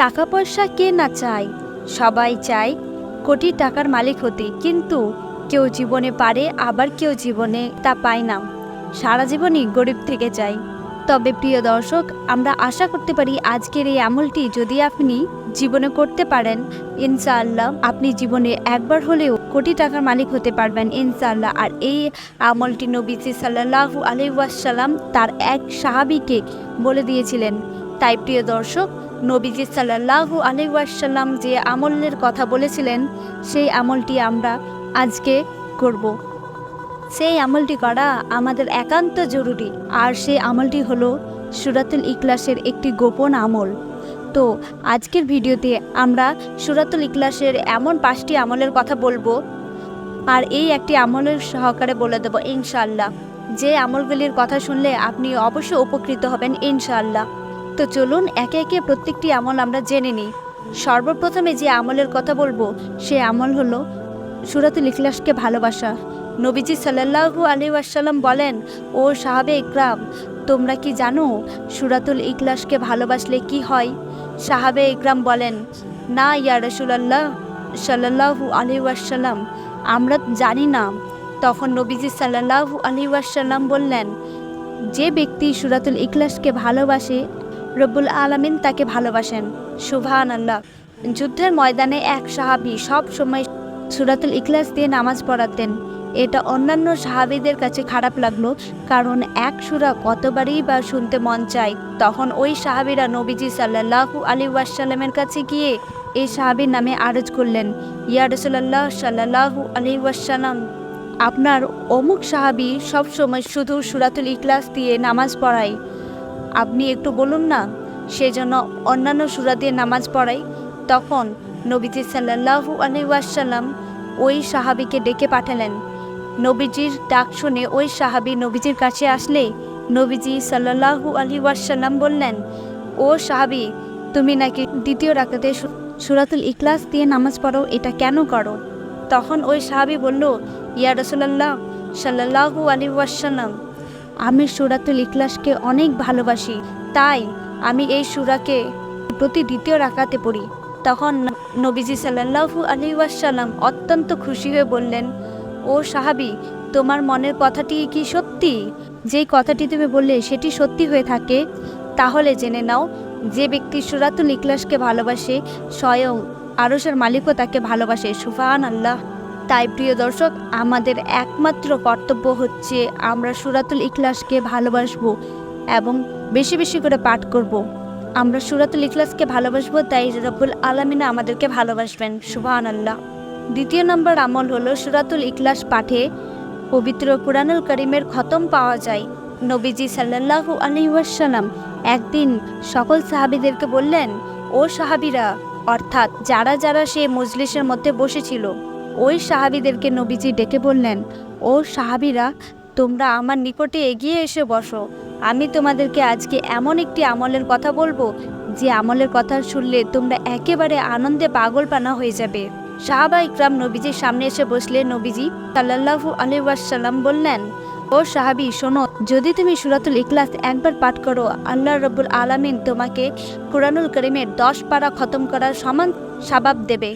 টাকা পয়সা কে না চায়? সবাই চায় কোটি টাকার মালিক হতে, কিন্তু কেউ জীবনে পারে, আবার কেউ জীবনে তা পায় না। সারা জীবনই গরিব থেকে যায়। তবে প্রিয় দর্শক, আমরা আশা করতে পারি আজকের এই আমলটি যদি আপনি জীবনে করতে পারেন, ইনশাআল্লাহ আপনি জীবনে একবার হলেও কোটি টাকার মালিক হতে পারবেন, ইনশাআল্লাহ। আর এই আমলটি নবীজি সাল্লাহু আলহাসাল্লাম তার এক সাহাবিকে বলে দিয়েছিলেন। তাই প্রিয় দর্শক নবীজি সাল্লাহু আলহাসাল্লাম যে আমলের কথা বলেছিলেন, সেই আমলটি আমরা আজকে করব। সেই আমলটি করা আমাদের একান্ত জরুরি। আর সেই আমলটি হলো সুরাতুল ইকলাসের একটি গোপন আমল। তো, আজকের ভিডিওতে আমরা সুরাতুল ইকলাসের এমন পাঁচটি আমলের কথা বলব। আর এই একটি আমলের সহকারে বলে দেবো ইনশাল্লাহ যে আমলগুলির কথা শুনলে আপনি অবশ্যই উপকৃত হবেন, ইনশাআল্লাহ। তো চলুন একে একে প্রত্যেকটি আমল আমরা জেনে নিই। সর্বপ্রথমে যে আমলের কথা বলব, সে আমল হলো সুরাতুল ইখলাসকে ভালোবাসা। নবীজি সাল্লাল্লাহু আলী ওয়াসাল্লাম বলেন, ও সাহাবে ইকরাম, তোমরা কি জানো সুরাতুল ইখলাসকে ভালোবাসলে কি হয়? সাহাবে ইকরাম বলেন, না, ইয়া রসুলাল্লাহ সাল্লাল্লাহু আলী ওয়াসাল্লাম, আমরা জানি না। তখন নবীজি সাল্লাল্লাহু আলী ওয়াসাল্লাম বললেন, যে ব্যক্তি সুরাতুল ইখলাসকে ভালোবাসে রব্বুল আলামিন তাকে ভালোবাসেন। সুভান আল্লাহ যুদ্ধের ময়দানে এক সাহাবি সব সময় সুরাতুল ইখলাস দিয়ে নামাজ পড়াতেন। এটা অন্যান্য সাহাবিদের কাছে খারাপ লাগল, কারণ এক সুরা কতবারই বা শুনতে মন চায়, তখন ওই সাহাবিরা নবীজি সাল্লাহু আলী ওয়াসাল্লামের কাছে গিয়ে এই সাহাবির নামে আরজ করলেন, ইয়া রসুল্লাহ সাল্লাহু আলী ওয়াসাল্লাম, আপনার অমুক সাহাবি সবসময় শুধু সুরাতুল ইখলাস দিয়ে নামাজ পড়ায়। আপনি একটু বলুন না সেজন্য অন্যান্য সুরা দিয়ে নামাজ পড়াই তখন নবীজি সাল্লাহু আলী ওয়াসাল্লাম ওই সাহাবিকে ডেকে পাঠালেন। নবীজির ডাক শুনে ওই সাহাবি নবীজির কাছে আসলে নবীজি সাল্লাহু আলী ওয়াসাল্লাম বললেন, ও সাহাবি, তুমি নাকি দ্বিতীয় রাকাতে সু- সুরাতুল ইকলাস দিয়ে নামাজ পড়ো, এটা কেন করো? তখন ওই সাহাবি বলল, ইয়া রসুল্লাহ সাল্লাহু আলী ওয়াসাল্লাম আমি সুরাতুল ইখলাসকে অনেক ভালোবাসি। তাই আমি এই সুরাকে প্রতি দ্বিতীয় রাকাতে পড়ি। তখন নবীজি সাল্লাহু আলী ওয়াসাল্লাম অত্যন্ত খুশি হয়ে বললেন, ও সাহাবি, তোমার মনের কথাটি কি সত্যি? যেই কথাটি তুমি বললে সেটি সত্যি হয়ে থাকে। তাহলে জেনে নাও, যে ব্যক্তি সুরাতুল ইখলাসকে ভালোবাসে, স্বয়ং আরসের মালিকও তাকে ভালোবাসে। সুফান আল্লাহ তাই প্রিয় দর্শক, আমাদের একমাত্র কর্তব্য হচ্ছে আমরা সুরাতুল ইখলাসকে ভালোবাসবো এবং বেশি বেশি করে পাঠ করব। আমরা সুরাতুল ইখলাসকে ভালোবাসবো, তাই রব্বুল আলমিনা আমাদেরকে ভালোবাসবেন। সুবাহান আল্লাহ দ্বিতীয় নম্বর আমল হলো সুরাতুল ইখলাস পাঠে পবিত্র কুরআনুল করিমের খতম পাওয়া যায়। নবীজি সাল্লাল্লাহু আলাইহি ওয়াসাল্লাম একদিন সকল সাহাবীদেরকে বললেন, ও সাহাবিরা, অর্থাৎ যারা যারা সে মজলিসের মধ্যে বসেছিল ওই সাহাবীদেরকে নবীজি ডেকে বললেন, ও সাহাবিরা, তোমরা আমার নিকটে এগিয়ে এসে বসো। আমি তোমাদেরকে আজকে এমন একটি আমলের কথা বলব, যে আমলের কথা শুনলে তোমরা একেবারে আনন্দে পাগলপানা হয়ে যাবে। সাহাবা ইকরাম নবীজির সামনে এসে বসলে নবীজি সাল্লাল্লাহু আলাইহি ওয়াসাল্লাম বললেন, ও সাহাবি, শোনো, যদি তুমি সুরাতুল ইখলাস একবার পাঠ করো, আল্লাহ রব্বুল আলামিন তোমাকে কুরআনুল করিমের দশ পারা খতম করার সমান সাবাব দেবে।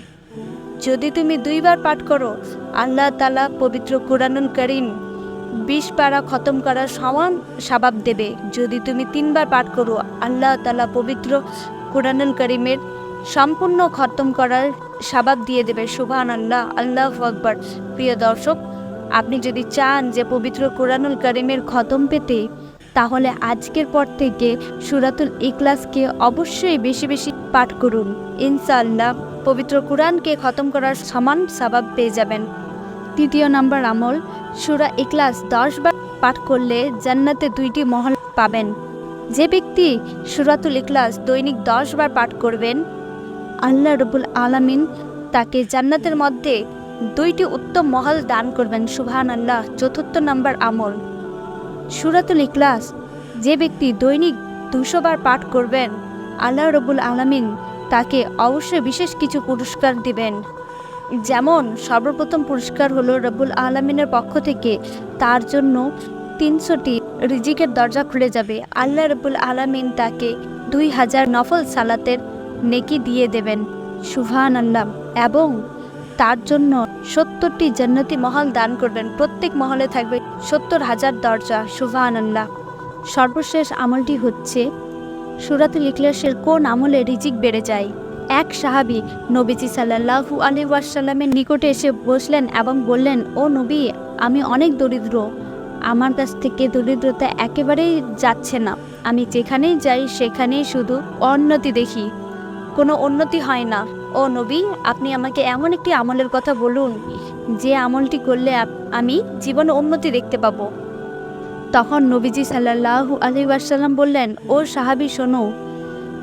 যদি তুমি দুইবার পাঠ করো, আল্লাহ তালা পবিত্র কুরআনুল করিম বিশ পারা খতম করার সমান সাবাব দেবে। যদি তুমি তিনবার পাঠ করো, আল্লাহ তালা পবিত্র কুরআনুল করিমের সম্পূর্ণ খতম করার সাবাব দিয়ে দেবে। সুবহান আল্লাহ আল্লাহ আকবর। প্রিয় দর্শক, আপনি যদি চান যে পবিত্র কোরআনুল করিমের খতম পেতে, তাহলে আজকের পর থেকে সুরাতুল ইকলাসকে অবশ্যই বেশি বেশি পাঠ করুন। ইনশাআল্লাহ। পবিত্র কোরআনকে খতম করার সমান সাবাব পেয়ে যাবেন। তৃতীয় নম্বর আমল, সুরা ইকলাস দশ বার পাঠ করলে জান্নাতে দুইটি মহল পাবেন। যে ব্যক্তি সুরাতুল ইকলাস দৈনিক দশ বার পাঠ করবেন, আল্লাহ রবুল আলামিন তাকে জান্নাতের মধ্যে দুইটি উত্তম মহল দান করবেন সুবহান আল্লাহ চতুর্থ নম্বর আমল, সুরাতুল ইকলাস যে ব্যক্তি দৈনিক দুশো বার পাঠ করবেন, আল্লাহ রবুল আলামিন তাকে অবশ্যই বিশেষ কিছু পুরস্কার দিবেন। যেমন, সর্বপ্রথম পুরস্কার হলো রব্বুল আলমিনের পক্ষ থেকে। তার জন্য তিনশোটি রিজিকের দরজা খুলে যাবে। আল্লাহ রব্বুল আলামিন তাকে দুই হাজার নফল সালাতের নেকি দিয়ে দেবেন। সুভান আল্লাহ এবং তার জন্য সত্তরটি জান্নাতি মহল দান করবেন। প্রত্যেক মহলে থাকবে সত্তর হাজার দরজা। সুভান আল্লাহ সর্বশেষ আমলটি হচ্ছে সুরাতুল ইখলাসের কোন আমলে রিজিক বেড়ে যায়? এক সাহাবি নবীজি সাল্লাহু আলী ওয়াসাল্লামের নিকটে এসে বসলেন এবং বললেন, ও নবী, আমি অনেক দরিদ্র। আমার কাছ থেকে দরিদ্রতা একেবারেই যাচ্ছে না। আমি যেখানেই যাই, সেখানেই শুধু অন্নতি দেখি। কোনো উন্নতি হয় না। ও নবী, আপনি আমাকে এমন একটি আমলের কথা বলুন, যে আমলটি করলে আমি জীবনে উন্নতি দেখতে পাবো। তখন নবীজি সাল্লাহু আলী ওয়াসাল্লাম বললেন, ও সাহাবি, শোনো।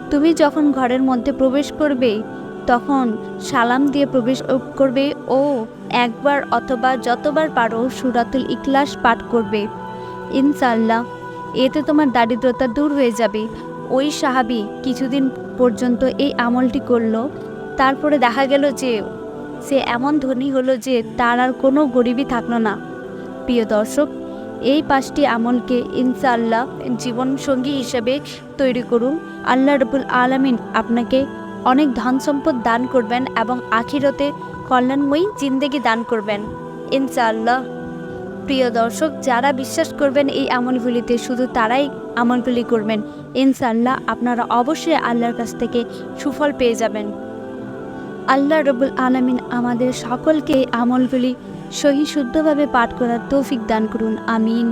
তুমি যখন ঘরের মধ্যে প্রবেশ করবে, তখন সালাম দিয়ে প্রবেশ করবে ও একবার অথবা যতবার পারো সুরাতুল ইখলাস পাঠ করবে। ইনশাল্লাহ এতে তোমার দারিদ্রতা দূর হয়ে যাবে। ওই সাহাবি কিছুদিন পর্যন্ত এই আমলটি করল। তারপরে দেখা গেল যে সে এমন ধনী হলো যে তার আর কোনো গরিবই থাকল না। প্রিয় দর্শক এই পাঁচটি আমলকে ইনশাআল্লাহ জীবনসঙ্গী হিসেবে তৈরি করুন। আল্লাহ রবুল আলমিন আপনাকে অনেক ধন সম্পদ দান করবেন এবং আখিরতে কল্যাণময়ী জিন্দেগি দান করবেন। ইনশাআল্লাহ। প্রিয় দর্শক, যারা বিশ্বাস করবেন এই আমলগুলিতে, শুধু তারাই আমলগুলি করবেন। ইনশাআল্লাহ আপনারা অবশ্যই আল্লাহর কাছ থেকে সুফল পেয়ে যাবেন। আল্লাহ রবুল আলমিন আমাদের সকলকে আমলগুলি সহি শুদ্ধভাবে পাঠ করার তৌফিক দান করুন আমিন।